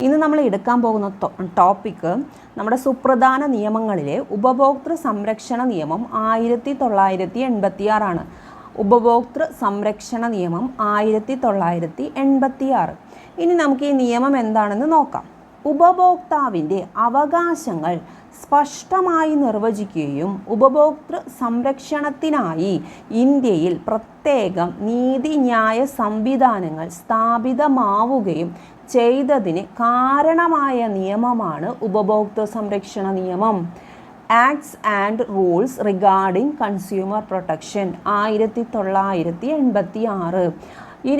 ഇന്ന് നമ്മൾ എടുക്കാൻ പോകുന്ന ടോപ്പിക്ക് നമ്മുടെ സുപ്രധാന നിയമങ്ങളിലെ ഉപഭോക്തൃ സംരക്ഷണ നിയമം ആയിരത്തി തൊള്ളായിരത്തി എൺപത്തി ആറാണ് ഉപഭോക്തൃ സംരക്ഷണ നിയമം ആയിരത്തി തൊള്ളായിരത്തി എൺപത്തി ആറ് ഇനി നമുക്ക് ഈ നിയമം എന്താണെന്ന് നോക്കാം. ഉപഭോക്താവിന്റെ അവകാശങ്ങൾ സ്പഷ്ടമായി നിർവചിക്കുകയും ഉപഭോക്തൃ സംരക്ഷണത്തിനായി ഇന്ത്യയിൽ പ്രത്യേകം നീതിന്യായ സംവിധാനങ്ങൾ സ്ഥാപിതമാവുകയും ചെയ്തതിന് കാരണമായ നിയമമാണ് ഉപഭോക്തൃ സംരക്ഷണ നിയമം. Acts and rules regarding consumer protection ആയിരത്തി തൊള്ളായിരത്തി എൺപത്തി ആറ് ഈ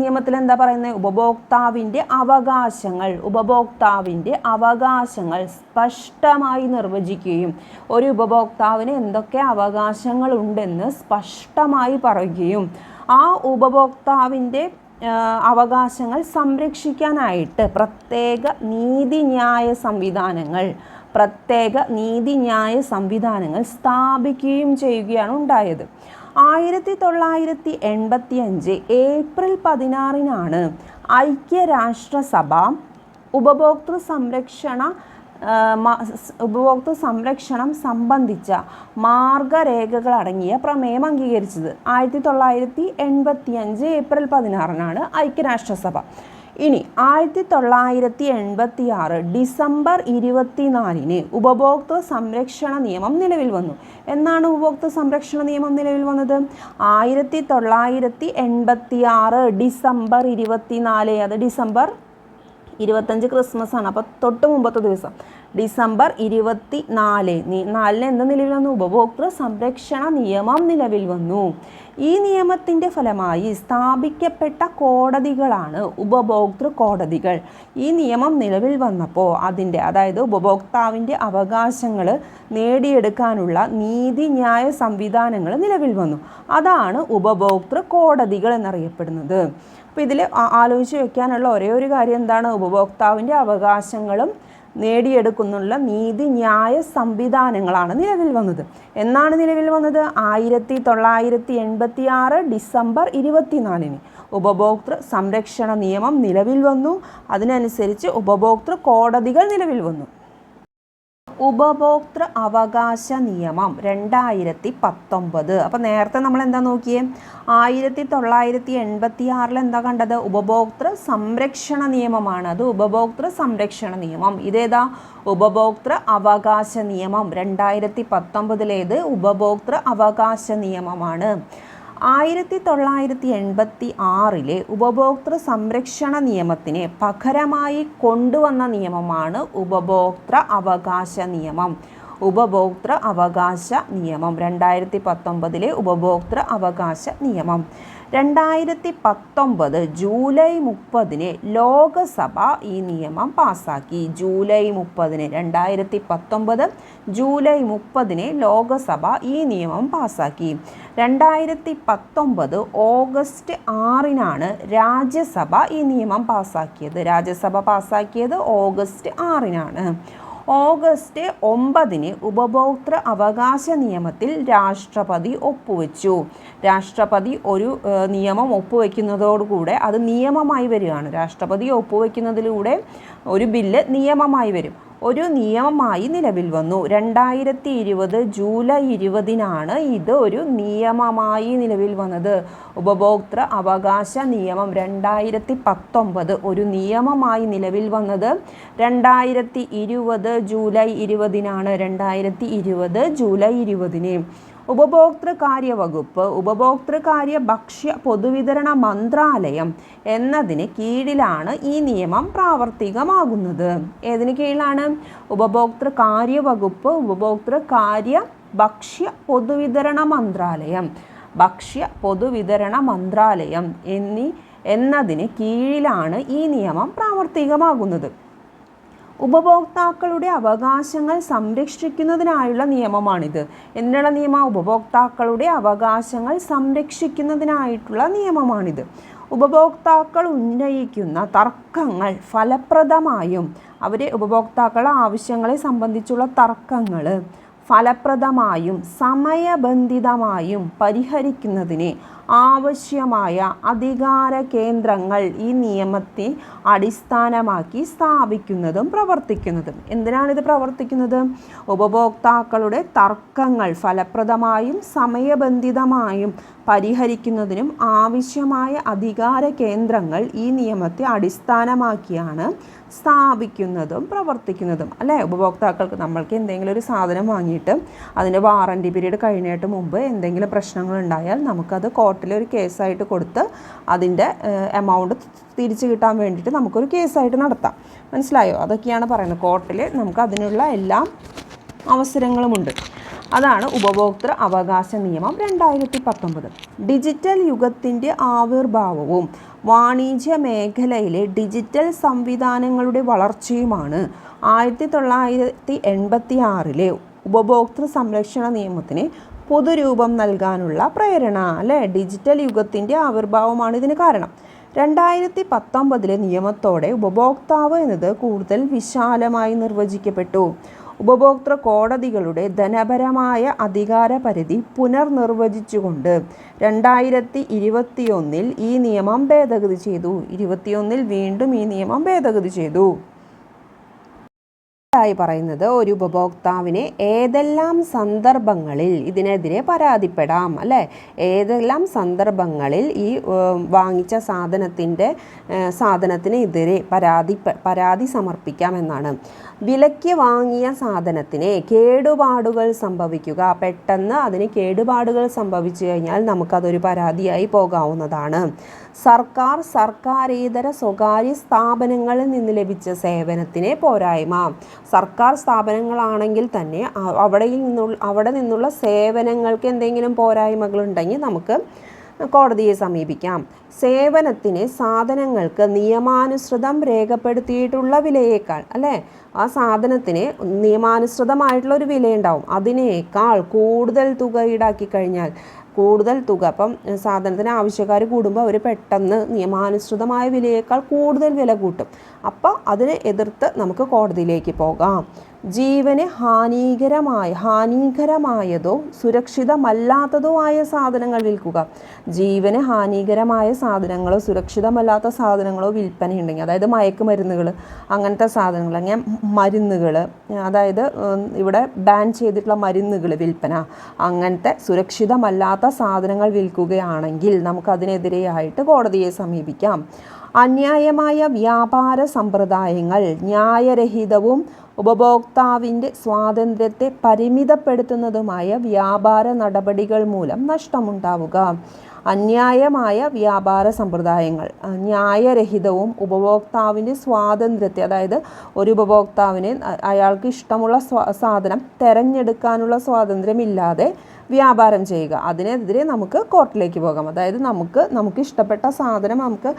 നിയമത്തിൽ എന്താ പറയുന്നത്? ഉപഭോക്താവിന്റെ അവകാശങ്ങൾ ഉപഭോക്താവിന്റെ അവകാശങ്ങൾ സ്പഷ്ടമായി നിർവചിക്കുകയും ഒരു ഉപഭോക്താവിന് എന്തൊക്കെ അവകാശങ്ങളുണ്ടെന്ന് സ്പഷ്ടമായി പറയുകയും ആ ഉപഭോക്താവിന്റെ അവകാശങ്ങൾ സംരക്ഷിക്കാനായിട്ട് പ്രത്യേക നീതിന്യായ സംവിധാനങ്ങൾ പ്രത്യേക നീതിന്യായ സംവിധാനങ്ങൾ സ്ഥാപിക്കുകയും ചെയ്യുകയാണ് ഉണ്ടായത്. ആയിരത്തി തൊള്ളായിരത്തി എൺപത്തി അഞ്ച് ഏപ്രിൽ പതിനാറിനാണ് ഐക്യരാഷ്ട്രസഭ ഉപഭോക്തൃ സംരക്ഷണ ഉപഭോക്തൃ സംരക്ഷണം സംബന്ധിച്ച മാർഗരേഖകൾ അടങ്ങിയ പ്രമേയം അംഗീകരിച്ചത്. ആയിരത്തി തൊള്ളായിരത്തി എൺപത്തി അഞ്ച് ഏപ്രിൽ പതിനാറിനാണ് ഐക്യരാഷ്ട്രസഭ. ഇനി ആയിരത്തി തൊള്ളായിരത്തി എൺപത്തി ആറ് ഡിസംബർ ഇരുപത്തിനാലിന് ഉപഭോക്തൃ സംരക്ഷണ നിയമം നിലവിൽ വന്നു. എന്നാണ് ഉപഭോക്തൃ സംരക്ഷണ നിയമം നിലവിൽ വന്നത്? ആയിരത്തി തൊള്ളായിരത്തി എൺപത്തി ആറ് ഡിസംബർ ഇരുപത്തിനാല് അത് ഡിസംബർ ഇരുപത്തഞ്ച് ക്രിസ്മസ് ആണ്. അപ്പോൾ തൊട്ട് മുമ്പത്തെ ദിവസം ഡിസംബർ ഇരുപത്തി നാല് നാലിന് എന്ത് നിലവിൽ വന്നു? ഉപഭോക്തൃ സംരക്ഷണ നിയമം നിലവിൽ വന്നു. ഈ നിയമത്തിന്റെ ഫലമായി സ്ഥാപിക്കപ്പെട്ട കോടതികളാണ് ഉപഭോക്തൃ കോടതികൾ. ഈ നിയമം നിലവിൽ വന്നപ്പോൾ അതിന്റെ അതായത് ഉപഭോക്താവിന്റെ അവകാശങ്ങൾ നേടിയെടുക്കാനുള്ള നീതിന്യായ സംവിധാനങ്ങൾ നിലവിൽ വന്നു. അതാണ് ഉപഭോക്തൃ കോടതികൾ എന്നറിയപ്പെടുന്നത്. അപ്പോൾ ഇതിൽ ആലോചിച്ച് വെക്കാനുള്ള ഒരേ ഒരു കാര്യം എന്താണ്? ഉപഭോക്താവിന്റെ അവകാശങ്ങളും നേടിയെടുക്കുന്നുള്ള നീതി നീതിന്യായ സംവിധാനങ്ങളാണ് നിലവിൽ വന്നത്. എന്നാണ് നിലവിൽ വന്നത്? ആയിരത്തി തൊള്ളായിരത്തി എൺപത്തി ആറ് ഡിസംബർ ഇരുപത്തിനാലിന് ഉപഭോക്തൃ സംരക്ഷണ നിയമം നിലവിൽ വന്നു. അതിനനുസരിച്ച് ഉപഭോക്തൃ കോടതികൾ നിലവിൽ വന്നു. ഉപഭോക്തൃ അവകാശ നിയമം രണ്ടായിരത്തി പത്തൊമ്പത് അപ്പോൾ നേരത്തെ നമ്മൾ എന്താ നോക്കിയേ? ആയിരത്തി തൊള്ളായിരത്തി എൺപത്തി ആറിൽ എന്താ കണ്ടത്? ഉപഭോക്തൃ സംരക്ഷണ നിയമമാണ്. അത് ഉപഭോക്തൃ സംരക്ഷണ നിയമം. ഇതേതാ? ഉപഭോക്തൃ അവകാശ നിയമം രണ്ടായിരത്തി പത്തൊമ്പതിലേത് ഉപഭോക്തൃ അവകാശ നിയമമാണ്. ആയിരത്തി തൊള്ളായിരത്തി എൺപത്തി ആറിലെ ഉപഭോക്തൃ സംരക്ഷണ നിയമത്തിന് പകരമായി കൊണ്ടുവന്ന നിയമമാണ് ഉപഭോക്തൃ അവകാശ നിയമം. ഉപഭോക്തൃ അവകാശ നിയമം. രണ്ടായിരത്തി പത്തൊമ്പതിലെ ഉപഭോക്തൃ അവകാശ നിയമം. രണ്ടായിരത്തി പത്തൊമ്പത് ജൂലൈ മുപ്പതിന് ലോകസഭ ഈ നിയമം പാസാക്കി. ജൂലൈ മുപ്പതിന് രണ്ടായിരത്തി പത്തൊമ്പത് ജൂലൈ മുപ്പതിന് ലോകസഭ ഈ നിയമം പാസാക്കി. രണ്ടായിരത്തി പത്തൊമ്പത് ഓഗസ്റ്റ് ആറിനാണ് രാജ്യസഭ ഈ നിയമം പാസാക്കിയത്. രാജ്യസഭ പാസാക്കിയത് ഓഗസ്റ്റ് ആറിനാണ്. ഓഗസ്റ്റ് ഒമ്പതിന് ഉപഭോക്തൃ അവകാശ നിയമത്തിൽ രാഷ്ട്രപതി ഒപ്പുവെച്ചു. രാഷ്ട്രപതി ഒരു നിയമം ഒപ്പുവെക്കുന്നതോടുകൂടെ അത് നിയമമായി വരികയാണ്. രാഷ്ട്രപതി ഒപ്പുവെക്കുന്നതിലൂടെ ഒരു ബില്ല് നിയമമായി വരും. ഒരു നിയമമായി നിലവിൽ വന്നു. രണ്ടായിരത്തി ഇരുപത് ജൂലൈ ഇരുപതിനാണ് ഇത് ഒരു നിയമമായി നിലവിൽ വന്നത്. ഉപഭോക്തൃ അവകാശ നിയമം രണ്ടായിരത്തി പത്തൊമ്പത് ഒരു നിയമമായി നിലവിൽ വന്നത് രണ്ടായിരത്തി ഇരുപത് ജൂലൈ ഇരുപതിനാണ്. രണ്ടായിരത്തി ഇരുപത് ജൂലൈ ഇരുപതിന് ഉപഭോക്തൃകാര്യ വകുപ്പ് ഉപഭോക്തൃകാര്യ ഭക്ഷ്യ പൊതുവിതരണ മന്ത്രാലയം എന്നതിന് കീഴിലാണ് ഈ നിയമം പ്രാവർത്തികമാകുന്നത്. ഏതിന് കീഴിലാണ്? ഉപഭോക്തൃകാര്യ വകുപ്പ് ഉപഭോക്തൃകാര്യ ഭക്ഷ്യ പൊതുവിതരണ മന്ത്രാലയം. ഭക്ഷ്യ പൊതുവിതരണ മന്ത്രാലയം എന്നീ എന്നതിന് കീഴിലാണ് ഈ നിയമം പ്രാവർത്തികമാകുന്നത്. ഉപഭോക്താക്കളുടെ അവകാശങ്ങൾ സംരക്ഷിക്കുന്നതിനായുള്ള നിയമമാണിത്. എന്നുള്ള നിയമം ഉപഭോക്താക്കളുടെ അവകാശങ്ങൾ സംരക്ഷിക്കുന്നതിനായിട്ടുള്ള നിയമമാണിത്. ഉപഭോക്താക്കൾ ഉന്നയിക്കുന്ന തർക്കങ്ങൾ ഫലപ്രദമായും അവരെ ഉപഭോക്താക്കളുടെ ആവശ്യങ്ങളെ സംബന്ധിച്ചുള്ള തർക്കങ്ങൾ ഫലപ്രദമായും സമയബന്ധിതമായും പരിഹരിക്കുന്നതിന് ആവശ്യമായ അധികാര കേന്ദ്രങ്ങൾ ഈ നിയമത്തെ അടിസ്ഥാനമാക്കി സ്ഥാപിക്കുന്നതും പ്രവർത്തിക്കുന്നതും. എന്തിനാണിത് പ്രവർത്തിക്കുന്നത്? ഉപഭോക്താക്കളുടെ തർക്കങ്ങൾ ഫലപ്രദമായും സമയബന്ധിതമായും പരിഹരിക്കുന്നതിനും ആവശ്യമായ അധികാര കേന്ദ്രങ്ങൾ ഈ നിയമത്തെ അടിസ്ഥാനമാക്കിയാണ് സ്ഥാപിക്കുന്നതും പ്രവർത്തിക്കുന്നതും അല്ലേ? ഉപഭോക്താക്കൾക്ക് നമ്മൾക്ക് എന്തെങ്കിലും ഒരു സാധനം വാങ്ങിയിട്ട് അതിന്റെ വാറണ്ടി പീരീഡ് കഴിഞ്ഞിട്ട് മുമ്പ് എന്തെങ്കിലും പ്രശ്നങ്ങൾ ഉണ്ടായാൽ നമുക്കത് കോർട്ടിൽ ഒരു കേസായിട്ട് കൊടുത്ത് അതിന്റെ എമൗണ്ട് തിരിച്ചു കിട്ടാൻ വേണ്ടിയിട്ട് നമുക്കൊരു കേസായിട്ട് നടത്താം. മനസ്സിലായോ? അതൊക്കെയാണ് പറയുന്നത്. കോർട്ടിൽ നമുക്ക് അതിനുള്ള എല്ലാ അവസരങ്ങളുമുണ്ട്. അതാണ് ഉപഭോക്തൃ അവകാശ നിയമം രണ്ടായിരത്തി പത്തൊമ്പത് ഡിജിറ്റൽ യുഗത്തിന്റെ ആവിർഭാവവും വാണിജ്യ മേഖലയിലെ ഡിജിറ്റൽ സംവിധാനങ്ങളുടെ വളർച്ചയുമാണ് ആയിരത്തി തൊള്ളായിരത്തി എൺപത്തി ആറിലെ ഉപഭോക്തൃ സംരക്ഷണ നിയമത്തിന് പൊതുരൂപം നൽകാനുള്ള പ്രേരണ അല്ലേ? ഡിജിറ്റൽ യുഗത്തിന്റെ ആവിർഭാവമാണ് ഇതിന് കാരണം. രണ്ടായിരത്തി പത്തൊമ്പതിലെ നിയമത്തോടെ ഉപഭോക്താവ് എന്നത് കൂടുതൽ വിശാലമായി നിർവചിക്കപ്പെട്ടു. ഉപഭോക്തൃ കോടതികളുടെ ധനപരമായ അധികാര പരിധി പുനർനിർവചിച്ചുകൊണ്ട് രണ്ടായിരത്തി ഇരുപത്തിയൊന്നിൽ ഈ നിയമം ഭേദഗതി ചെയ്തു. ഇരുപത്തിയൊന്നിൽ വീണ്ടും ഈ നിയമം ഭേദഗതി ചെയ്തു. ായി പറയുന്നത് ഒരു ഉപഭോക്താവിനെ ഏതെല്ലാം സന്ദർഭങ്ങളിൽ ഇതിനെതിരെ പരാതിപ്പെടാം അല്ലേ? ഏതെല്ലാം സന്ദർഭങ്ങളിൽ ഈ വാങ്ങിച്ച സാധനത്തിന്റെ സാധനത്തിനെതിരെ പരാതി പരാതി സമർപ്പിക്കാം എന്നാണ്. വിലയ്ക്ക് വാങ്ങിയ സാധനത്തിന് കേടുപാടുകൾ സംഭവിക്കുക. പെട്ടെന്ന് അതിന് കേടുപാടുകൾ സംഭവിച്ചു കഴിഞ്ഞാൽ നമുക്കതൊരു പരാതിയായി പോകാവുന്നതാണ്. സർക്കാർ സർക്കാരേതര സ്വകാര്യ സ്ഥാപനങ്ങളിൽ നിന്ന് ലഭിച്ച സേവനത്തിന് പോരായ്മ. സർക്കാർ സ്ഥാപനങ്ങളാണെങ്കിൽ തന്നെ അവിടെ നിന്നുള്ള അവിടെ നിന്നുള്ള സേവനങ്ങൾക്ക് എന്തെങ്കിലും പോരായ്മകളുണ്ടെങ്കിൽ നമുക്ക് കോടതിയെ സമീപിക്കാം. സേവനത്തിന് സാധനങ്ങൾക്ക് നിയമാനുസൃതം രേഖപ്പെടുത്തിയിട്ടുള്ള വിലയേക്കാൾ അല്ലേ? ആ സാധനത്തിന് നിയമാനുസൃതമായിട്ടുള്ള ഒരു വിലയുണ്ടാവും. അതിനേക്കാൾ കൂടുതൽ തുക ഈടാക്കി കഴിഞ്ഞാൽ കൂടുതൽ തുക. അപ്പം സാധനത്തിന് ആവശ്യക്കാർ കൂടുമ്പോൾ അവർ പെട്ടെന്ന് നിയമാനുസൃതമായ വിലയേക്കാൾ കൂടുതൽ വില കൂട്ടും. അപ്പോൾ അതിനെ എതിർത്ത് നമുക്ക് കോടതിയിലേക്ക് പോകാം. ജീവന് ഹാനികരമായ ഹാനികരമായതോ സുരക്ഷിതമല്ലാത്തതോ ആയ സാധനങ്ങൾ വിൽക്കുക. ജീവന് ഹാനികരമായ സാധനങ്ങളോ സുരക്ഷിതമല്ലാത്ത സാധനങ്ങളോ വിൽപ്പനയുണ്ടെങ്കിൽ അതായത് മയക്കുമരുന്നുകൾ അങ്ങനത്തെ സാധനങ്ങൾ അങ്ങനെ മരുന്നുകൾ അതായത് ഇവിടെ ബാൻ ചെയ്തിട്ടുള്ള മരുന്നുകൾ വിൽപ്പന അങ്ങനത്തെ സുരക്ഷിതമല്ലാത്ത സാധനങ്ങൾ വിൽക്കുകയാണെങ്കിൽ നമുക്കതിനെതിരെയായിട്ട് കോടതിയെ സമീപിക്കാം. അന്യായമായ വ്യാപാര സമ്പ്രദായങ്ങൾ ന്യായരഹിതവും ഉപഭോക്താവിന്റെ സ്വാതന്ത്ര്യത്തെ പരിമിതപ്പെടുത്തുന്നതുമായ വ്യാപാര നടപടികൾ മൂലം നഷ്ടമുണ്ടാവുക. അന്യായമായ വ്യാപാര സമ്പ്രദായങ്ങൾ ന്യായരഹിതവും ഉപഭോക്താവിന്റെ സ്വാതന്ത്ര്യത്തെ അതായത് ഒരു ഉപഭോക്താവിന് അയാൾക്ക് ഇഷ്ടമുള്ള സാധനം തിരഞ്ഞെടുക്കാനുള്ള സ്വാതന്ത്ര്യമില്ലാതെ വ്യാപാരം ചെയ്യുക. അതിനെതിരെ നമുക്ക് കോർട്ടിലേക്ക് പോകാം. അതായത് നമുക്ക് നമുക്ക് ഇഷ്ടപ്പെട്ട സാധനം നമുക്ക്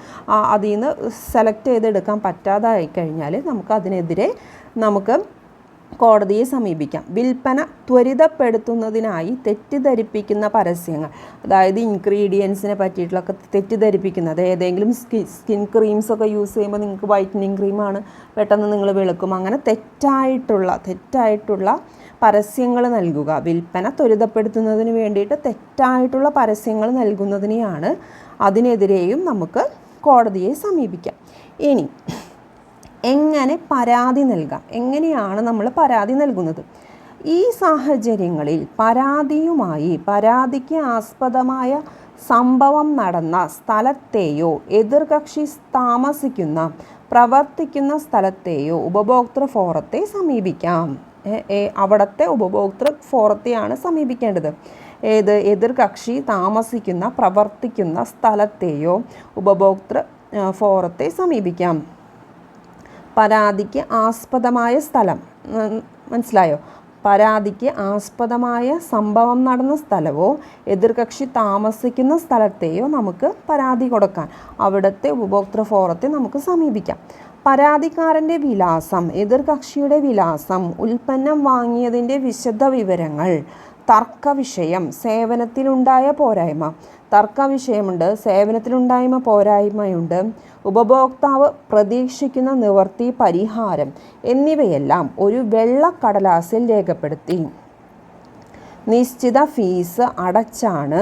അതിൽ നിന്ന് സെലക്ട് ചെയ്തെടുക്കാൻ പറ്റാതായി കഴിഞ്ഞാൽ നമുക്ക് അതിനെതിരെ നമുക്ക് കോടതിയെ സമീപിക്കാം. വിൽപ്പന ത്വരിതപ്പെടുത്തുന്നതിനായി തെറ്റിദ്ധരിപ്പിക്കുന്ന പരസ്യങ്ങൾ. അതായത് ഇൻഗ്രീഡിയൻസിനെ പറ്റിയിട്ടുള്ളൊക്കെ തെറ്റിദ്ധരിപ്പിക്കുന്നത്. ഏതെങ്കിലും സ്കിൻ സ്കിൻ ക്രീംസ് ഒക്കെ യൂസ് ചെയ്യുമ്പോൾ നിങ്ങൾക്ക് വൈറ്റനിങ് ക്രീമാണ് പെട്ടെന്ന് നിങ്ങൾ വെളുക്കും. അങ്ങനെ തെറ്റായിട്ടുള്ള തെറ്റായിട്ടുള്ള പരസ്യങ്ങൾ നൽകുക. വിൽപ്പന ത്വരിതപ്പെടുത്തുന്നതിന് വേണ്ടിയിട്ട് തെറ്റായിട്ടുള്ള പരസ്യങ്ങൾ നൽകുന്നതിനെയാണ് അതിനെതിരെയും നമുക്ക് കോടതിയെ സമീപിക്കാം. ഇനി എങ്ങനെ പരാതി നൽകാം? എങ്ങനെയാണ് നമ്മൾ പരാതി നൽകുന്നത്? ഈ സാഹചര്യങ്ങളിൽ പരാതിയുമായി പരാതിക്ക് ആസ്പദമായ സംഭവം നടന്ന സ്ഥലത്തെയോ എതിർകക്ഷി താമസിക്കുന്ന പ്രവർത്തിക്കുന്ന സ്ഥലത്തെയോ ഉപഭോക്തൃ ഫോറത്തെ സമീപിക്കാം. അവിടുത്തെ ഉപഭോക്തൃ ഫോറത്തെയാണ് സമീപിക്കേണ്ടത്. ഏത് എതിർകക്ഷി താമസിക്കുന്ന പ്രവർത്തിക്കുന്ന സ്ഥലത്തെയോ ഉപഭോക്തൃ ഫോറത്തെ സമീപിക്കാം. പരാതിക്ക് ആസ്പദമായ സ്ഥലം മനസ്സിലായോ? പരാതിക്ക് ആസ്പദമായ സംഭവം നടന്ന സ്ഥലവോ എതിർകക്ഷി താമസിക്കുന്ന സ്ഥലത്തെയോ നമുക്ക് പരാതി കൊടുക്കാൻ അവിടുത്തെ ഉപഭോക്തൃ ഫോറത്തെ നമുക്ക് സമീപിക്കാം. പരാതിക്കാരന്റെ വിലാസം എതിർകക്ഷിയുടെ വിലാസം ഉൽപ്പന്നം വാങ്ങിയതിന്റെ വിശദ വിവരങ്ങൾ തർക്ക വിഷയം സേവനത്തിലുണ്ടായ പോരായ്മ. തർക്ക വിഷയമുണ്ട് സേവനത്തിലുണ്ടായ്മ പോരായ്മയുണ്ട്. ഉപഭോക്താവ് പ്രതീക്ഷിക്കുന്ന നിവർത്തി പരിഹാരം എന്നിവയെല്ലാം ഒരു വെള്ളക്കടലാസിൽ രേഖപ്പെടുത്തി. നിശ്ചിത ഫീസ് അടച്ചാണ്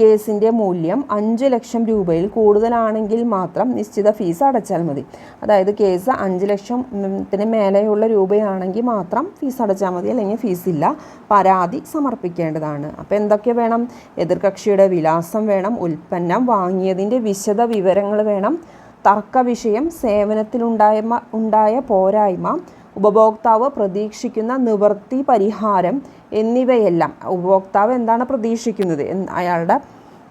കേസിന്റെ മൂല്യം അഞ്ച് ലക്ഷം രൂപയിൽ കൂടുതലാണെങ്കിൽ മാത്രം നിശ്ചിത ഫീസ് അടച്ചാൽ മതി. അതായത് കേസ് അഞ്ച് ലക്ഷത്തിന് മേലെയുള്ള രൂപയാണെങ്കിൽ മാത്രം ഫീസ് അടച്ചാൽ മതി അല്ലെങ്കിൽ ഫീസ് ഇല്ല. പരാതി സമർപ്പിക്കേണ്ടതാണ്. അപ്പോൾ എന്തൊക്കെ വേണം? എതിർകക്ഷിയുടെ വിലാസം വേണം ഉൽപ്പന്നം വാങ്ങിയതിന്റെ വിശദ വിവരങ്ങൾ വേണം തർക്ക വിഷയം സേവനത്തിലുണ്ടായ ഉണ്ടായ പോരായ്മ ഉപഭോക്താവ് പ്രതീക്ഷിക്കുന്ന നിവൃത്തി പരിഹാരം എന്നിവയെല്ലാം ഉപഭോക്താവ് എന്താണ് പ്രതീക്ഷിക്കുന്നത്? അയാളുടെ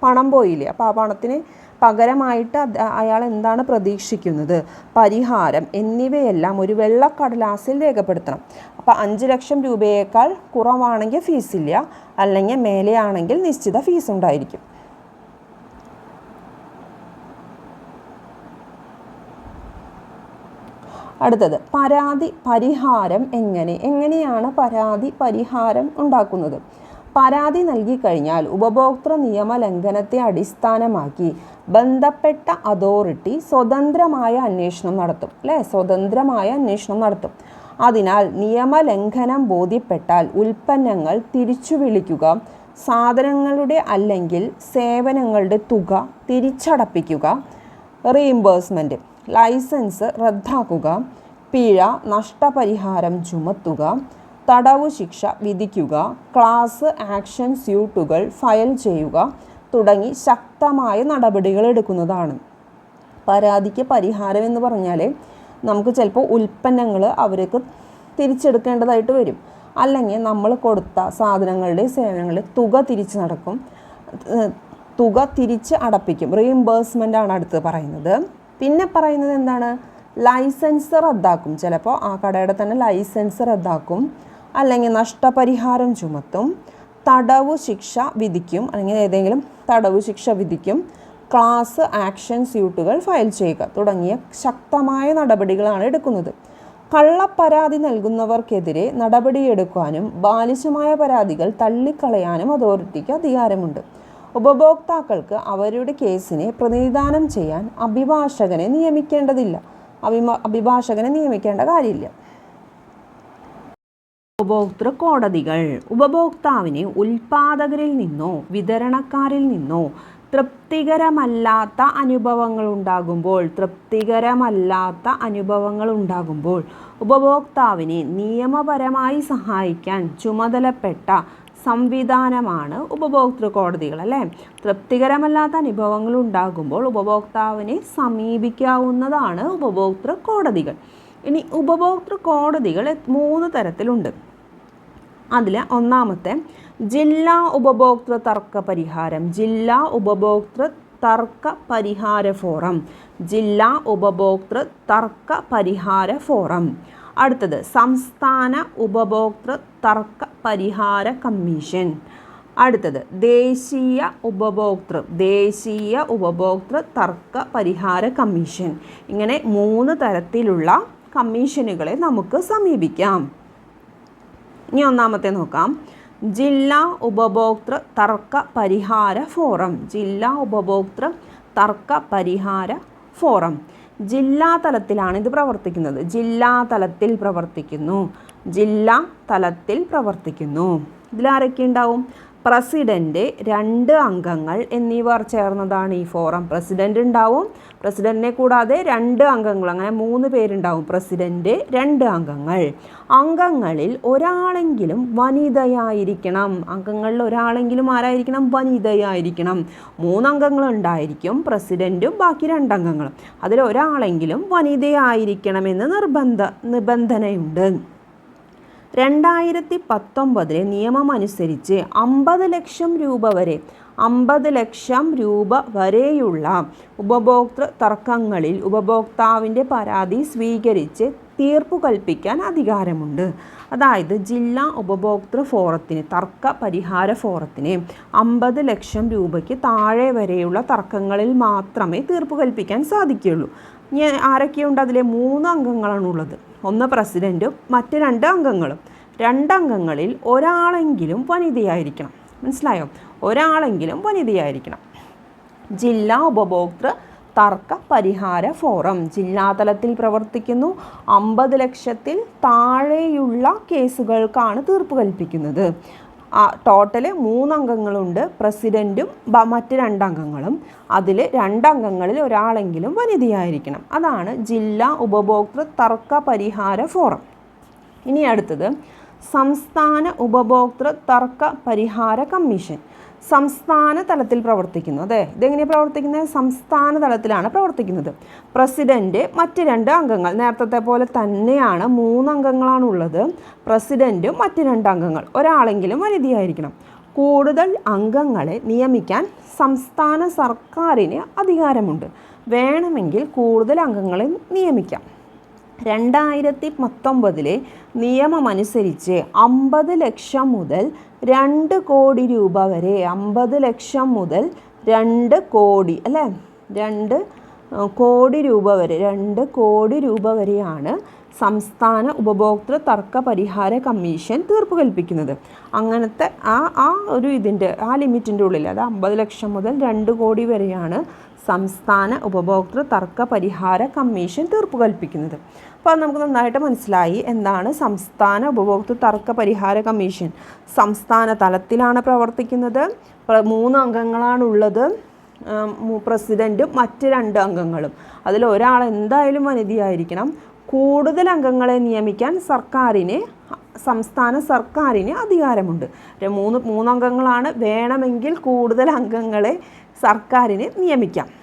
പണം പോയില്ലേ? അപ്പോൾ ആ പണത്തിന് പകരമായിട്ട് അയാൾ എന്താണ് പ്രതീക്ഷിക്കുന്നത്? പരിഹാരം എന്നിവയെല്ലാം ഒരു വെള്ളക്കടലാസിൽ രേഖപ്പെടുത്തണം. അപ്പോൾ അഞ്ച് ലക്ഷം രൂപയേക്കാൾ കുറവാണെങ്കിൽ ഫീസില്ല. അല്ലെങ്കിൽ മേലെയാണെങ്കിൽ നിശ്ചിത ഫീസ് ഉണ്ടായിരിക്കും അടുത്തത് പരാതി പരിഹാരം എങ്ങനെ? എങ്ങനെയാണ് പരാതി പരിഹാരം ഉണ്ടാക്കുന്നത്? പരാതി നൽകിക്കഴിഞ്ഞാൽ ഉപഭോക്തൃ നിയമ ലംഘനത്തെ അടിസ്ഥാനമാക്കി ബന്ധപ്പെട്ട അതോറിറ്റി സ്വതന്ത്രമായ അന്വേഷണം നടത്തും അല്ലേ? സ്വതന്ത്രമായ അന്വേഷണം നടത്തും. അതിനാൽ നിയമലംഘനം ബോധ്യപ്പെട്ടാൽ ഉൽപ്പന്നങ്ങൾ തിരിച്ചു വിളിക്കുക സാധനങ്ങളുടെ അല്ലെങ്കിൽ സേവനങ്ങളുടെ തുക തിരിച്ചടപ്പിക്കുക റീഇംബേഴ്സ്മെന്റ് ലൈസൻസ് റദ്ദാക്കുക പിഴ നഷ്ടപരിഹാരം ചുമത്തുക തടവു ശിക്ഷ വിധിക്കുക ക്ലാസ് ആക്ഷൻ സ്യൂട്ടുകൾ ഫയൽ ചെയ്യുക തുടങ്ങി ശക്തമായ നടപടികൾ എടുക്കുന്നതാണ്. പരാതിക്ക് പരിഹാരം എന്ന് പറഞ്ഞാൽ നമുക്ക് ചിലപ്പോൾ ഉൽപ്പന്നങ്ങൾ അവർക്ക് തിരിച്ചെടുക്കേണ്ടതായിട്ട് വരും. അല്ലെങ്കിൽ നമ്മൾ കൊടുത്ത സാധനങ്ങളുടെ സേവനങ്ങളുടെ തുക തിരിച്ച് നടക്കും. തുക തിരിച്ച് അടപ്പിക്കും. റീഇംബേഴ്സ്മെന്റ് ആണ് അടുത്ത് പറയുന്നത്. പിന്നെ പറയുന്നത് എന്താണ്? ലൈസൻസ് റദ്ദാക്കും. ചിലപ്പോൾ ആ കടയുടെ തന്നെ ലൈസൻസ് റദ്ദാക്കും. അല്ലെങ്കിൽ നഷ്ടപരിഹാരം ചുമത്തും. തടവ് ശിക്ഷ വിധിക്കും. അല്ലെങ്കിൽ ഏതെങ്കിലും തടവ് ശിക്ഷ വിധിക്കും. ക്ലാസ് ആക്ഷൻ സ്യൂട്ടുകൾ ഫയൽ ചെയ്യുക തുടങ്ങിയ ശക്തമായ നടപടികളാണ് എടുക്കുന്നത്. കള്ളപ്പരാതി നൽകുന്നവർക്കെതിരെ നടപടിയെടുക്കാനും ബാലിശമായ പരാതികൾ തള്ളിക്കളയാനും അതോറിറ്റിക്ക് അധികാരമുണ്ട്. ഉപഭോക്താക്കൾക്ക് അവരുടെ കേസിനെ പ്രതിനിധാനം ചെയ്യാൻ അഭിഭാഷകനെ നിയമിക്കേണ്ടതില്ല. അഭിമ അഭിഭാഷകനെ നിയമിക്കേണ്ട കാര്യമില്ല. ഉപഭോക്തൃ കോടതികൾ ഉപഭോക്താവിന് ഉൽപാദകരിൽ നിന്നോ വിതരണക്കാരിൽ നിന്നോ തൃപ്തികരമല്ലാത്ത അനുഭവങ്ങൾ ഉണ്ടാകുമ്പോൾ തൃപ്തികരമല്ലാത്ത അനുഭവങ്ങൾ ഉണ്ടാകുമ്പോൾ ഉപഭോക്താവിനെ നിയമപരമായി സഹായിക്കാൻ ചുമതലപ്പെട്ട സംവിധാനമാണ് ഉപഭോക്തൃ കോടതികൾ അല്ലേ? തൃപ്തികരമല്ലാത്ത അനുഭവങ്ങൾ ഉണ്ടാകുമ്പോൾ ഉപഭോക്താവിനെ സമീപിക്കാവുന്നതാണ് ഉപഭോക്തൃ കോടതികൾ. ഇനി ഉപഭോക്തൃ കോടതികൾ മൂന്ന് തരത്തിലുണ്ട്. അതിൽ ഒന്നാമത്തെ ജില്ലാ ഉപഭോക്തൃ തർക്ക പരിഹാരം ജില്ലാ ഉപഭോക്തൃ തർക്ക പരിഹാര ഫോറം ജില്ലാ ഉപഭോക്തൃ തർക്ക പരിഹാര ഫോറം. അടുത്തത് സംസ്ഥാന ഉപഭോക്തൃ തർക്ക പരിഹാര കമ്മീഷൻ. അടുത്തത് ദേശീയ ഉപഭോക്തൃ ദേശീയ ഉപഭോക്തൃ തർക്ക പരിഹാര കമ്മീഷൻ. ഇങ്ങനെ മൂന്ന് തരത്തിലുള്ള കമ്മീഷനുകളെ നമുക്ക് സമീപിക്കാം. ഇനി ഒന്നാമത്തെ നോക്കാം. ജില്ലാ ഉപഭോക്തൃ തർക്ക പരിഹാര ഫോറം. ജില്ലാ ഉപഭോക്തൃ തർക്ക പരിഹാര ഫോറം. ജില്ലാ തലത്തിലാണ് ഇത് പ്രവർത്തിക്കുന്നത്. ജില്ലാ തലത്തിൽ പ്രവർത്തിക്കുന്നു. ജില്ലാ തലത്തിൽ പ്രവർത്തിക്കുന്നു. ഇതിലാരൊക്കെ ഉണ്ടാവും? പ്രസിഡന്റ് രണ്ട് അംഗങ്ങൾ എന്നിവർ ചേർന്നതാണ് ഈ ഫോറം. പ്രസിഡന്റ് ഉണ്ടാവും പ്രസിഡന്റിനെ കൂടാതെ രണ്ട് അംഗങ്ങൾ അങ്ങനെ മൂന്ന് പേരുണ്ടാവും പ്രസിഡന്റ് രണ്ട് അംഗങ്ങൾ. അംഗങ്ങളിൽ ഒരാളെങ്കിലും വനിതയായിരിക്കണം. അംഗങ്ങളിൽ ഒരാളെങ്കിലും ആരായിരിക്കണം? വനിതയായിരിക്കണം. മൂന്നംഗങ്ങൾ ഉണ്ടായിരിക്കും പ്രസിഡന്റും ബാക്കി രണ്ടംഗങ്ങളും. അതിൽ ഒരാളെങ്കിലും വനിതയായിരിക്കണമെന്ന് നിർബന്ധ നിബന്ധനയുണ്ട്. രണ്ടായിരത്തി പത്തൊമ്പതിലെ നിയമമനുസരിച്ച് അമ്പത് ലക്ഷം രൂപ വരെ അമ്പത് ലക്ഷം രൂപ വരെയുള്ള ഉപഭോക്തൃ തർക്കങ്ങളിൽ ഉപഭോക്താവിന്റെ പരാതി സ്വീകരിച്ച് തീർപ്പ് കൽപ്പിക്കാൻ അധികാരമുണ്ട്. അതായത് ജില്ലാ ഉപഭോക്തൃ ഫോറത്തിന് തർക്ക പരിഹാര ഫോറത്തിന് അമ്പത് ലക്ഷം രൂപയ്ക്ക് താഴെ വരെയുള്ള തർക്കങ്ങളിൽ മാത്രമേ തീർപ്പ് കൽപ്പിക്കാൻ സാധിക്കുകയുള്ളൂ. ഞാൻ ആരൊക്കെയുണ്ട് അതിലെ? മൂന്ന് അംഗങ്ങളാണുള്ളത്. ഒന്ന് പ്രസിഡന്റും മറ്റ് രണ്ട് അംഗങ്ങളും. രണ്ടംഗങ്ങളിൽ ഒരാളെങ്കിലും വനിതയായിരിക്കണം. മനസ്സിലായോ? ഒരാളെങ്കിലും വനിതയായിരിക്കണം. ജില്ലാ ഉപഭോക്തൃ തർക്ക പരിഹാര ഫോറം ജില്ലാതലത്തിൽ പ്രവർത്തിക്കുന്നു. അമ്പത് ലക്ഷത്തിൽ താഴെയുള്ള കേസുകൾക്കാണ് തീർപ്പ് കൽപ്പിക്കുന്നത്. ടോട്ടൽ മൂന്നംഗങ്ങളുണ്ട്. പ്രസിഡന്റും മറ്റ് രണ്ടംഗങ്ങളും. അതിൽ രണ്ടംഗങ്ങളിൽ ഒരാളെങ്കിലും വനിതയായിരിക്കണം. അതാണ് ജില്ലാ ഉപഭോക്തൃ തർക്ക പരിഹാര ഫോറം. ഇനി അടുത്തത്. സംസ്ഥാന ഉപഭോക്തൃ തർക്ക പരിഹാര കമ്മീഷൻ. സംസ്ഥാന തലത്തിൽ പ്രവർത്തിക്കുന്നു. അതെ ഇതെങ്ങനെയാണ് പ്രവർത്തിക്കുന്നത്? സംസ്ഥാന തലത്തിലാണ് പ്രവർത്തിക്കുന്നത്. പ്രസിഡന്റ് മറ്റ് രണ്ട് അംഗങ്ങൾ. നേരത്തെ പോലെ തന്നെയാണ് മൂന്നംഗങ്ങളാണ് ഉള്ളത്. പ്രസിഡന്റും മറ്റ് രണ്ട് അംഗങ്ങൾ. ഒരാളെങ്കിലും വനിതയായിരിക്കണം. കൂടുതൽ അംഗങ്ങളെ നിയമിക്കാൻ സംസ്ഥാന സർക്കാരിന് അധികാരമുണ്ട്. വേണമെങ്കിൽ കൂടുതൽ അംഗങ്ങളെ നിയമിക്കാം. രണ്ടായിരത്തി പത്തൊമ്പതിലെ നിയമമനുസരിച്ച് അമ്പത് ലക്ഷം മുതൽ രണ്ട് കോടി രൂപ വരെ അമ്പത് ലക്ഷം മുതൽ രണ്ട് കോടി അല്ലേ? രണ്ട് കോടി രൂപ വരെ രണ്ട് കോടി രൂപ വരെയാണ് സംസ്ഥാന ഉപഭോക്തൃ തർക്ക പരിഹാര കമ്മീഷൻ തീർപ്പ് കൽപ്പിക്കുന്നത്. അങ്ങനത്തെ ആ ആ ഒരു ഇതിന്റെ ആ ലിമിറ്റിന്റെ ഉള്ളിൽ അത് അമ്പത് ലക്ഷം മുതൽ രണ്ട് കോടി വരെയാണ് സംസ്ഥാന ഉപഭോക്തൃ തർക്ക പരിഹാര കമ്മീഷൻ തീർപ്പ് കൽപ്പിക്കുന്നത്. അപ്പോൾ നമുക്ക് നന്നായിട്ട് മനസ്സിലായി. എന്താണ്? സംസ്ഥാന ഉപഭോക്തൃ തർക്ക പരിഹാര കമ്മീഷൻ. സംസ്ഥാന തലത്തിലാണ് പ്രവർത്തിക്കുന്നത്. മൂന്ന് അംഗങ്ങളാണുള്ളത് പ്രസിഡന്റും മറ്റ് രണ്ട് അംഗങ്ങളും. അതിൽ ഒരാൾ എന്തായാലും വനിതയായിരിക്കണം. കൂടുതൽ അംഗങ്ങളെ നിയമിക്കാൻ സർക്കാരിന് സംസ്ഥാന സർക്കാരിന് അധികാരമുണ്ട്. മൂന്ന് മൂന്നംഗങ്ങളാണ്. വേണമെങ്കിൽ കൂടുതൽ അംഗങ്ങളെ സർക്കാരിന് നിയമിക്കാം.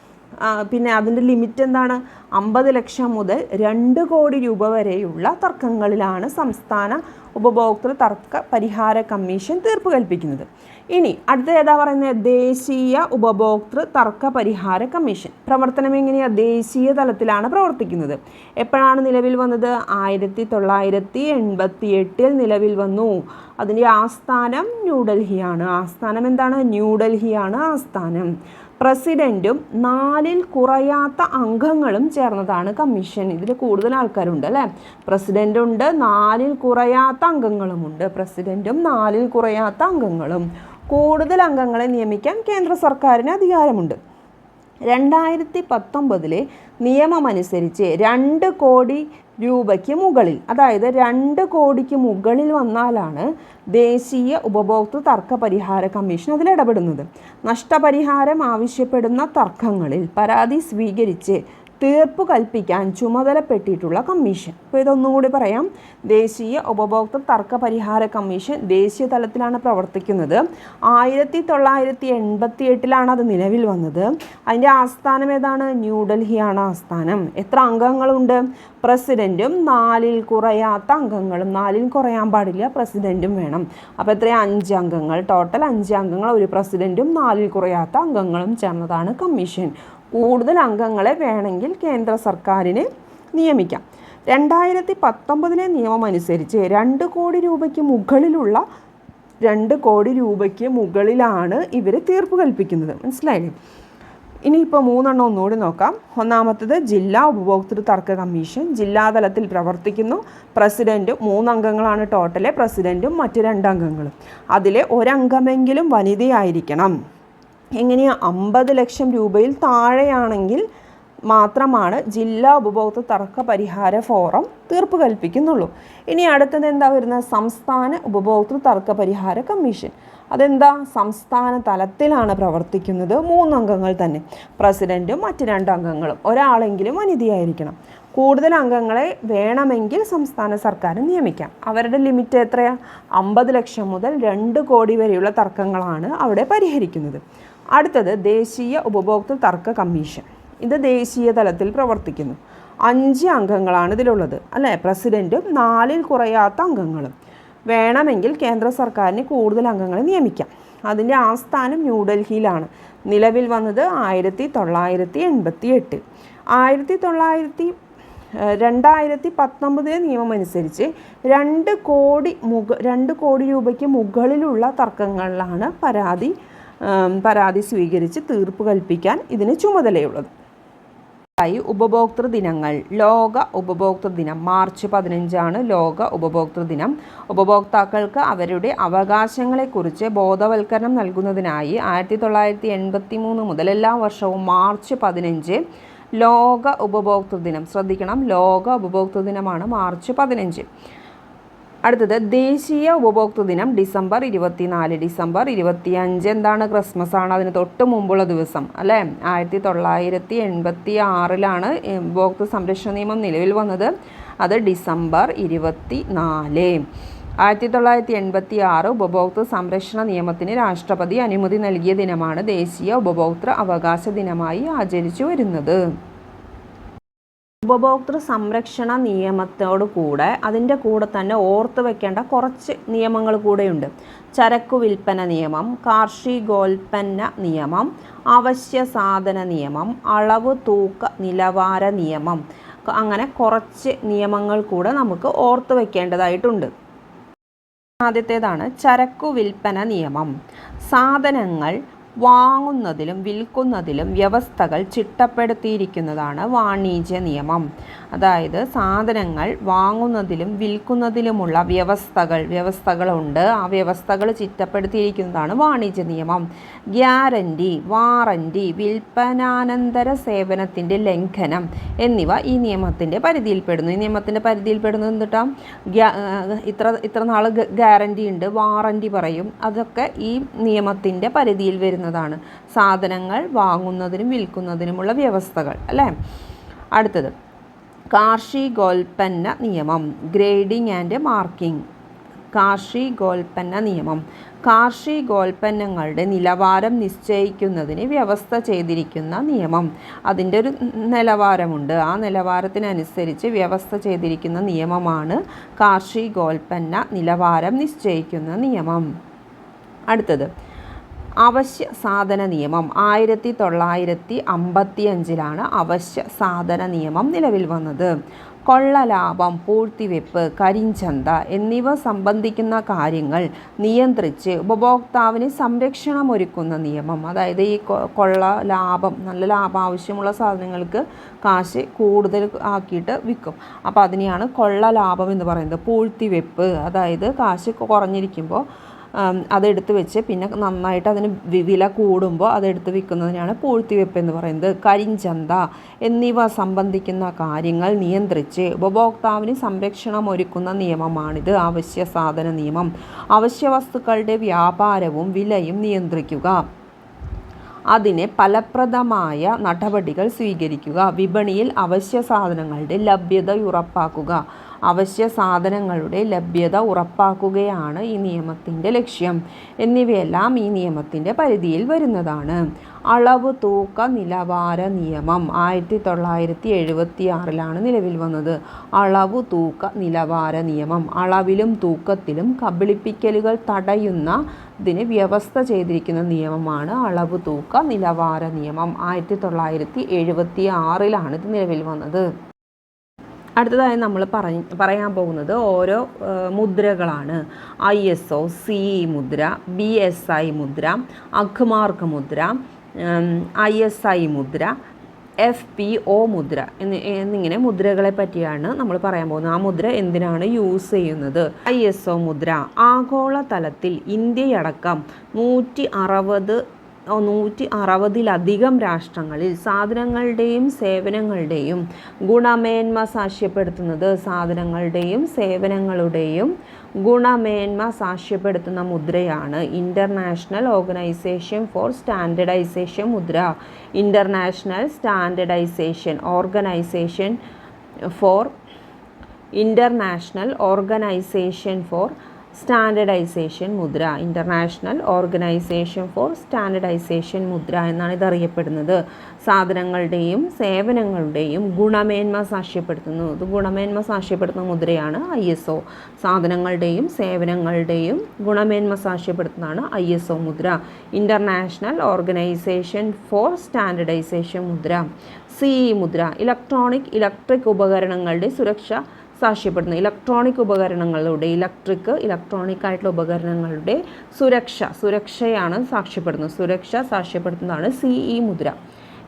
പിന്നെ അതിന്റെ ലിമിറ്റ് എന്താണ്? അമ്പത് ലക്ഷം മുതൽ രണ്ട് കോടി രൂപ വരെയുള്ള തർക്കങ്ങളിലാണ് സംസ്ഥാന ഉപഭോക്തൃ തർക്ക പരിഹാര കമ്മീഷൻ തീർപ്പ് കൽപ്പിക്കുന്നത്. ഇനി അടുത്ത ഏതാ പറയുന്നത്? ദേശീയ ഉപഭോക്തൃ തർക്ക പരിഹാര കമ്മീഷൻ. പ്രവർത്തനം എങ്ങനെയാണ് ദേശീയ തലത്തിലാണ് പ്രവർത്തിക്കുന്നത്. എപ്പോഴാണ് നിലവിൽ വന്നത്? ആയിരത്തി തൊള്ളായിരത്തി എൺപത്തി എട്ടിൽ നിലവിൽ വന്നു. അതിന്റെ ആസ്ഥാനം ന്യൂഡൽഹിയാണ് ആസ്ഥാനം എന്താണ്? ന്യൂഡൽഹിയാണ് ആസ്ഥാനം. പ്രസിഡന്റും നാലിൽ കുറയാത്ത അംഗങ്ങളും ചേർന്നതാണ് കമ്മീഷൻ. ഇതിൽ കൂടുതൽ ആൾക്കാരുണ്ട് അല്ലേ? പ്രസിഡന്റുണ്ട് നാലിൽ കുറയാത്ത അംഗങ്ങളുമുണ്ട്. പ്രസിഡന്റും നാലിൽ കുറയാത്ത അംഗങ്ങളും. കൂടുതൽ അംഗങ്ങളെ നിയമിക്കാൻ കേന്ദ്ര സർക്കാരിന് അധികാരമുണ്ട്. രണ്ടായിരത്തി പത്തൊമ്പതിലെ നിയമമനുസരിച്ച് രണ്ട് കോടി രൂപയ്ക്ക് മുകളിൽ. അതായത് രണ്ട് കോടിക്ക് മുകളിൽ വന്നാലാണ് ദേശീയ ഉപഭോക്തൃ തർക്ക പരിഹാര കമ്മീഷൻ അതിൽ ഇടപെടുന്നത്. നഷ്ടപരിഹാരം ആവശ്യപ്പെടുന്ന തർക്കങ്ങളിൽ പരാതി സ്വീകരിച്ച് തീർപ്പ് കൽപ്പിക്കാൻ ചുമതലപ്പെട്ടിട്ടുള്ള കമ്മീഷൻ. അപ്പോൾ ഇതൊന്നും കൂടി പറയാം. ദേശീയ ഉപഭോക്തൃ തർക്ക പരിഹാര കമ്മീഷൻ ദേശീയ തലത്തിലാണ് പ്രവർത്തിക്കുന്നത്. ആയിരത്തി തൊള്ളായിരത്തി എൺപത്തി എട്ടിലാണ് അത് നിലവിൽ വന്നത്. അതിന്റെ ആസ്ഥാനം ഏതാണ്? ന്യൂഡൽഹിയാണ് ആസ്ഥാനം. എത്ര അംഗങ്ങളുണ്ട്? പ്രസിഡന്റും നാലിൽ കുറയാത്ത അംഗങ്ങളും നാലിൽ കുറയാൻ പാടില്ല പ്രസിഡന്റും വേണം. അപ്പോൾ എത്രയാണ് അഞ്ച് അംഗങ്ങൾ. ടോട്ടൽ അഞ്ച് അംഗങ്ങൾ. ഒരു പ്രസിഡന്റും നാലിൽ കുറയാത്ത അംഗങ്ങളും ചേർന്നതാണ് കമ്മീഷൻ. കൂടുതൽ അംഗങ്ങളെ വേണമെങ്കിൽ കേന്ദ്ര സർക്കാരിന് നിയമിക്കാം. രണ്ടായിരത്തി പത്തൊമ്പതിലെ നിയമം അനുസരിച്ച് രണ്ട് കോടി രൂപയ്ക്ക് മുകളിലുള്ള രണ്ട് കോടി രൂപയ്ക്ക് മുകളിലാണ് ഇവർ തീർപ്പ് കൽപ്പിക്കുന്നത്. മനസ്സിലായില്ലേ? ഇനിയിപ്പോൾ മൂന്നെണ്ണം ഒന്നുകൂടി നോക്കാം. ഒന്നാമത്തത് ജില്ലാ ഉപഭോക്തൃ തർക്ക കമ്മീഷൻ. ജില്ലാതലത്തിൽ പ്രവർത്തിക്കുന്നു. പ്രസിഡന്റ് മൂന്നംഗങ്ങളാണ് ടോട്ടൽ. പ്രസിഡന്റും മറ്റ് രണ്ടംഗങ്ങളും. അതിലെ ഒരംഗമെങ്കിലും വനിതയായിരിക്കണം. എങ്ങനെയാണ് അമ്പത് ലക്ഷം രൂപയിൽ താഴെയാണെങ്കിൽ മാത്രമാണ് ജില്ലാ ഉപഭോക്തൃ തർക്ക പരിഹാര ഫോറം തീർപ്പ് കൽപ്പിക്കുന്നുള്ളൂ. ഇനി അടുത്തത് എന്താ വരുന്നത്? സംസ്ഥാന ഉപഭോക്തൃ തർക്ക പരിഹാര കമ്മീഷൻ. അതെന്താ? സംസ്ഥാന തലത്തിലാണ് പ്രവർത്തിക്കുന്നത് മൂന്നംഗങ്ങൾ തന്നെ. പ്രസിഡന്റും മറ്റ് രണ്ട് അംഗങ്ങളും. ഒരാളെങ്കിലും വനിതയായിരിക്കണം കൂടുതൽ അംഗങ്ങളെ വേണമെങ്കിൽ സംസ്ഥാന സർക്കാർ നിയമിക്കാം. അവരുടെ ലിമിറ്റ് എത്രയാണ് അമ്പത് ലക്ഷം മുതൽ രണ്ട് കോടി വരെയുള്ള തർക്കങ്ങളാണ് അവിടെ പരിഹരിക്കുന്നത്. അടുത്തത് ദേശീയ ഉപഭോക്തൃ തർക്ക കമ്മീഷൻ. ഇത് ദേശീയ തലത്തിൽ പ്രവർത്തിക്കുന്നു. അഞ്ച് അംഗങ്ങളാണ് ഇതിലുള്ളത്. അല്ലേ? പ്രസിഡന്റും നാലിൽ കുറയാത്ത അംഗങ്ങളും. വേണമെങ്കിൽ കേന്ദ്ര സർക്കാരിന് കൂടുതൽ അംഗങ്ങളെ നിയമിക്കാം. അതിന്റെ ആസ്ഥാനം ന്യൂഡൽഹിയിലാണ് നിലവിൽ വന്നത് ആയിരത്തി തൊള്ളായിരത്തി എൺപത്തി എട്ട് ആയിരത്തി തൊള്ളായിരത്തി രണ്ടായിരത്തി പത്തൊമ്പതിലെ നിയമം അനുസരിച്ച് രണ്ട് കോടി മുക രണ്ട് കോടി രൂപയ്ക്ക് മുകളിലുള്ള തർക്കങ്ങളിലാണ് പരാതി പരാതി സ്വീകരിച്ച് തീർപ്പ് കൽപ്പിക്കാൻ ഇതിന് ചുമതലയുള്ളത്. ആയി ഉപഭോക്തൃ ദിനങ്ങൾ. ലോക ഉപഭോക്തൃ ദിനം. മാർച്ച് പതിനഞ്ചാണ് ലോക ഉപഭോക്തൃ ദിനം. ഉപഭോക്താക്കൾക്ക് അവരുടെ അവകാശങ്ങളെക്കുറിച്ച് ബോധവൽക്കരണം നൽകുന്നതിനായി ആയിരത്തി തൊള്ളായിരത്തി എൺപത്തി മൂന്ന് മുതൽ എല്ലാ വർഷവും മാർച്ച് പതിനഞ്ച് ലോക ഉപഭോക്തൃ ദിനം. ശ്രദ്ധിക്കണം. ലോക ഉപഭോക്തൃ ദിനമാണ് മാർച്ച് പതിനഞ്ച്. അടുത്തത് ദേശീയ ഉപഭോക്തൃ ദിനം ഡിസംബർ ഇരുപത്തിനാല് ഡിസംബർ ഇരുപത്തിയഞ്ച്. എന്താണ് ക്രിസ്മസ് ആണ് അതിന് തൊട്ട് മുമ്പുള്ള ദിവസം അല്ലേ? ആയിരത്തി തൊള്ളായിരത്തി എൺപത്തി ആറിലാണ് ഉപഭോക്തൃ സംരക്ഷണ നിയമം നിലവിൽ വന്നത്. അത് ഡിസംബർ ഇരുപത്തി നാല് ആയിരത്തി തൊള്ളായിരത്തി എൺപത്തി ആറ് ഉപഭോക്തൃ സംരക്ഷണ നിയമത്തിന് രാഷ്ട്രപതി അനുമതി നൽകിയ ദിനമാണ് ദേശീയ ഉപഭോക്തൃ അവകാശ ദിനമായി ആചരിച്ചു വരുന്നത്. ഉപഭോക്തൃ സംരക്ഷണ നിയമത്തോട് കൂടെ അതിന്റെ കൂടെ തന്നെ ഓർത്ത് വെക്കേണ്ട കുറച്ച് നിയമങ്ങൾ കൂടെയുണ്ട്. ചരക്കു വിൽപ്പന നിയമം കാർഷികോൽപ്പന്ന നിയമം അവശ്യ സാധന നിയമം അളവ് തൂക്ക നിലവാര നിയമം. അങ്ങനെ കുറച്ച് നിയമങ്ങൾ കൂടെ നമുക്ക് ഓർത്ത് വെക്കേണ്ടതായിട്ടുണ്ട്. ആദ്യത്തേതാണ് ചരക്കു വിൽപ്പന നിയമം. സാധനങ്ങൾ വാങ്ങുന്നതിലും വിൽക്കുന്നതിലും വ്യവസ്ഥകൾ ചിട്ടപ്പെടുത്തിയിരിക്കുന്നതാണ് വാണിജ്യ നിയമം. അതായത് സാധനങ്ങൾ വാങ്ങുന്നതിലും വിൽക്കുന്നതിലുമുള്ള വ്യവസ്ഥകൾ വ്യവസ്ഥകളുണ്ട്. ആ വ്യവസ്ഥകൾ ചിട്ടപ്പെടുത്തിയിരിക്കുന്നതാണ് വാണിജ്യ നിയമം. ഗ്യാരണ്ടി വാറണ്ടി വിൽപ്പനാനന്തര സേവനത്തിന്റെ ലംഘനം എന്നിവ ഈ നിയമത്തിന്റെ പരിധിയിൽപ്പെടുന്നു. ഈ നിയമത്തിന്റെ പരിധിയിൽപ്പെടുന്നത് എന്തിട്ടാ? ഇത്ര ഇത്ര നാൾ ഗ്യാരണ്ടി ഉണ്ട് വാറണ്ടി പറയും. അതൊക്കെ ഈ നിയമത്തിന്റെ പരിധിയിൽ വരുന്നതാണ്. സാധനങ്ങൾ വാങ്ങുന്നതിനും വിൽക്കുന്നതിനുമുള്ള വ്യവസ്ഥകൾ അല്ലേ? അടുത്തത്. കാർഷികോൽപ്പന്ന നിയമം ഗ്രേഡിംഗ് ആൻഡ് മാർക്കിംഗ്. കാർഷികോൽപ്പന്ന നിയമം. കാർഷികോൽപ്പന്നങ്ങളുടെ നിലവാരം നിശ്ചയിക്കുന്നതിന് വ്യവസ്ഥ ചെയ്തിരിക്കുന്ന നിയമം. അതിന്റെ ഒരു നിലവാരമുണ്ട്. ആ നിലവാരത്തിനനുസരിച്ച് വ്യവസ്ഥ ചെയ്തിരിക്കുന്ന നിയമമാണ് കാർഷികോൽപ്പന്ന നിലവാരം നിശ്ചയിക്കുന്ന നിയമം. അടുത്തത്. അവശ്യ സാധന നിയമം. ആയിരത്തി തൊള്ളായിരത്തി അമ്പത്തി അഞ്ചിലാണ് അവശ്യ സാധന നിയമം നിലവിൽ വന്നത്. കൊള്ളലാഭം പൂഴ്ത്തിവെപ്പ് കരിഞ്ചന്ത എന്നിവ സംബന്ധിക്കുന്ന കാര്യങ്ങൾ നിയന്ത്രിച്ച് ഉപഭോക്താവിന് സംരക്ഷണമൊരുക്കുന്ന നിയമം. അതായത് ഈ കൊള്ള ലാഭം നല്ല ലാഭം ആവശ്യമുള്ള സാധനങ്ങൾക്ക് കാശ് കൂടുതൽ ആക്കിയിട്ട് വിൽക്കും. അപ്പോൾ അതിനെയാണ് കൊള്ള ലാഭം എന്ന് പറയുന്നത്. പൂഴ്ത്തിവെപ്പ് അതായത് കാശ് കുറഞ്ഞിരിക്കുമ്പോൾ അതെടുത്ത് വെച്ച് പിന്നെ നന്നായിട്ട് അതിന് വില കൂടുമ്പോൾ അതെടുത്ത് വിൽക്കുന്നതിനാണ് പൂഴ്ത്തിവെപ്പ് എന്ന് പറയുന്നത്. കരിഞ്ചന്ത എന്നിവ സംബന്ധിക്കുന്ന കാര്യങ്ങൾ നിയന്ത്രിച്ച് ഉപഭോക്താവിന് സംരക്ഷണം ഒരുക്കുന്ന നിയമമാണിത്. അവശ്യ സാധന നിയമം. അവശ്യ വസ്തുക്കളുടെ വ്യാപാരവും വിലയും നിയന്ത്രിക്കുക. അതിനെ ഫലപ്രദമായ നടപടികൾ സ്വീകരിക്കുക. വിപണിയിൽ അവശ്യ സാധനങ്ങളുടെ ലഭ്യത ഉറപ്പാക്കുക. അവശ്യ സാധനങ്ങളുടെ ലഭ്യത ഉറപ്പാക്കുകയാണ് ഈ നിയമത്തിന്റെ ലക്ഷ്യം. എന്നിവയെല്ലാം ഈ നിയമത്തിന്റെ പരിധിയിൽ വരുന്നതാണ്. അളവ് തൂക്ക നിലവാര നിയമം ആയിരത്തി തൊള്ളായിരത്തി എഴുപത്തി ആറിലാണ് നിലവിൽ വന്നത്. അളവ് തൂക്ക നിലവാര നിയമം അളവിലും തൂക്കത്തിലും കബളിപ്പിക്കലുകൾ തടയുന്ന ഇതിന് വ്യവസ്ഥ ചെയ്തിരിക്കുന്ന നിയമമാണ് അളവ് തൂക്ക നിലവാര നിയമം ആയിരത്തി തൊള്ളായിരത്തി എഴുപത്തി ആറിലാണ് ഇത് നിലവിൽ വന്നത്. അടുത്തതായി നമ്മൾ പറഞ്ഞ് പറയാൻ പോകുന്നത് ഓരോ മുദ്രകളാണ്. ഐ എസ് ഒ സി മുദ്ര ബി എസ് ഐ മുദ്ര അഖ്മാർക്ക് മുദ്ര ഐ എസ് ഐ മുദ്ര എഫ് പി ഒ മുദ്ര എന്ന് എന്നിങ്ങനെ മുദ്രകളെ പറ്റിയാണ് നമ്മൾ പറയാൻ പോകുന്നത്. ആ മുദ്ര എന്തിനാണ് യൂസ് ചെയ്യുന്നത്? ഐ എസ് ഒ മുദ്ര ആഗോളതലത്തിൽ ഇന്ത്യയടക്കം നൂറ്റി അറുപത് നൂറ്റി അറുപതിലധികം രാഷ്ട്രങ്ങളിൽ സാധനങ്ങളുടെയും സേവനങ്ങളുടെയും ഗുണമേന്മ സാക്ഷ്യപ്പെടുത്തുന്നത് സാധനങ്ങളുടെയും സേവനങ്ങളുടെയും ഗുണമേന്മ സാക്ഷ്യപ്പെടുത്തുന്ന മുദ്രയാണ് ഇന്റർനാഷണൽ ഓർഗനൈസേഷൻ ഫോർ സ്റ്റാൻഡർഡൈസേഷൻ മുദ്ര. International standardisation organisation for international organisation for standardisation മുദ്ര ഇന്റർനാഷണൽ ഓർഗനൈസേഷൻ ഫോർ സ്റ്റാൻഡർഡൈസേഷൻ മുദ്ര എന്നാണ് ഇത് അറിയപ്പെടുന്നത് സാധനങ്ങളുടെയും സേവനങ്ങളുടെയും ഗുണമേന്മ സാക്ഷ്യപ്പെടുത്തുന്നു. ഇത് ഗുണമേന്മ സാക്ഷ്യപ്പെടുത്തുന്ന മുദ്രയാണ് ഐ എസ് ഒ. സാധനങ്ങളുടെയും സേവനങ്ങളുടെയും ഗുണമേന്മ സാക്ഷ്യപ്പെടുത്തുന്നതാണ് ഐ എസ് ഒ മുദ്ര. ഇന്റർനാഷണൽ ഓർഗനൈസേഷൻ ഫോർ സ്റ്റാൻഡർഡൈസേഷൻ മുദ്ര. സി മുദ്ര ഇലക്ട്രോണിക് ഇലക്ട്രിക് ഉപകരണങ്ങളുടെ സുരക്ഷ സാക്ഷ്യപ്പെടുന്നു. ഇലക്ട്രോണിക് ഉപകരണങ്ങളുടെ ഇലക്ട്രിക് ഇലക്ട്രോണിക് ആയിട്ടുള്ള ഉപകരണങ്ങളുടെ സുരക്ഷ സുരക്ഷയാണ് സാക്ഷ്യപ്പെടുന്നത്. സുരക്ഷ സാക്ഷ്യപ്പെടുത്തുന്നതാണ് സി ഇ മുദ്ര.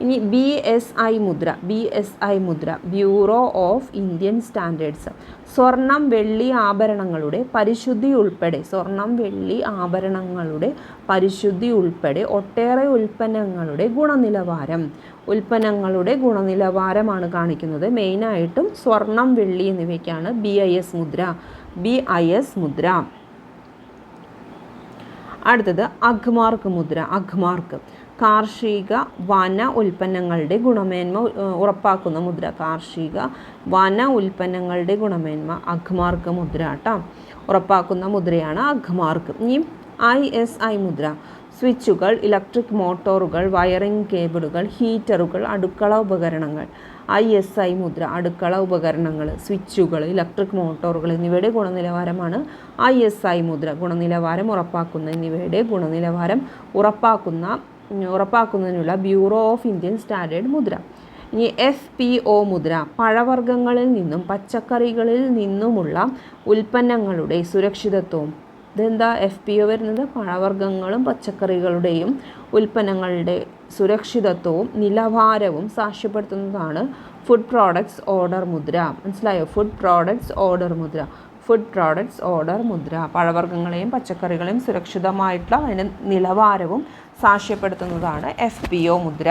ഇനി ബി എസ് ഐ മുദ്ര ബി എസ് ഐ മുദ്ര ബ്യൂറോ ഓഫ് ഇന്ത്യൻ സ്റ്റാൻഡേർഡ്സ് സ്വർണം വെള്ളി ആഭരണങ്ങളുടെ പരിശുദ്ധി ഉൾപ്പെടെ സ്വർണം വെള്ളി ആഭരണങ്ങളുടെ പരിശുദ്ധി ഉൾപ്പെടെ ഒട്ടേറെ ഉൽപ്പന്നങ്ങളുടെ ഗുണനിലവാരം. ഉൽപ്പന്നങ്ങളുടെ ഗുണനിലവാരമാണ് കാണിക്കുന്നത്. മെയിനായിട്ടും സ്വർണം വെള്ളി എന്നിവയ്ക്കാണ് ബി ഐ എസ് മുദ്ര ബി ഐ എസ് മുദ്ര. അടുത്തത് അഖ്മാർക്ക് മുദ്ര അഗ്മാർക്ക് കാർഷിക വന ഉൽപ്പന്നങ്ങളുടെ ഗുണമേന്മ ഉറപ്പാക്കുന്ന മുദ്ര. കാർഷിക വന ഉൽപ്പന്നങ്ങളുടെ ഗുണമേന്മ അഗ്മാർക്ക് മുദ്ര കേട്ടോ ഉറപ്പാക്കുന്ന മുദ്രയാണ് അഗ്മാർക്ക് ഇനി ഐ എസ് ഐ മുദ്ര. സ്വിച്ചുകൾ ഇലക്ട്രിക് മോട്ടോറുകൾ വയറിംഗ് കേബിളുകൾ ഹീറ്ററുകൾ അടുക്കള ഉപകരണങ്ങൾ. ഐ എസ് ഐ മുദ്ര അടുക്കള ഉപകരണങ്ങൾ സ്വിച്ചുകൾ ഇലക്ട്രിക് മോട്ടോറുകൾ എന്നിവയുടെ ഗുണനിലവാരമാണ് ഐ എസ് ഐ മുദ്ര. ഗുണനിലവാരം ഉറപ്പാക്കുന്ന എന്നിവയുടെ ഗുണനിലവാരം ഉറപ്പാക്കുന്ന ഉറപ്പാക്കുന്നതിനുള്ള ബ്യൂറോ ഓഫ് ഇന്ത്യൻ സ്റ്റാൻഡേർഡ് മുദ്ര. ഇനി എഫ് പി ഒ മുദ്ര. പഴവർഗങ്ങളിൽ നിന്നും പച്ചക്കറികളിൽ നിന്നുമുള്ള ഉൽപ്പന്നങ്ങളുടെ സുരക്ഷിതത്വവും ഇതെന്താ എഫ് പി ഒ വരുന്നത്? പഴവർഗങ്ങളും പച്ചക്കറികളുടെയും ഉൽപ്പന്നങ്ങളുടെ സുരക്ഷിതത്വവും നിലവാരവും സാക്ഷ്യപ്പെടുത്തുന്നതാണ് ഫുഡ് പ്രോഡക്ട്സ് ഓർഡർ മുദ്ര. മനസ്സിലായോ? ഫുഡ് പ്രോഡക്ട്സ് ഓർഡർ മുദ്ര. ഫുഡ് പ്രോഡക്ട്സ് ഓർഡർ മുദ്ര. പഴവർഗങ്ങളെയും പച്ചക്കറികളെയും സുരക്ഷിതമായിട്ടുള്ള അതിന്റെ നിലവാരവും സാക്ഷ്യപ്പെടുത്തുന്നതാണ് എഫ് പി ഒ മുദ്ര.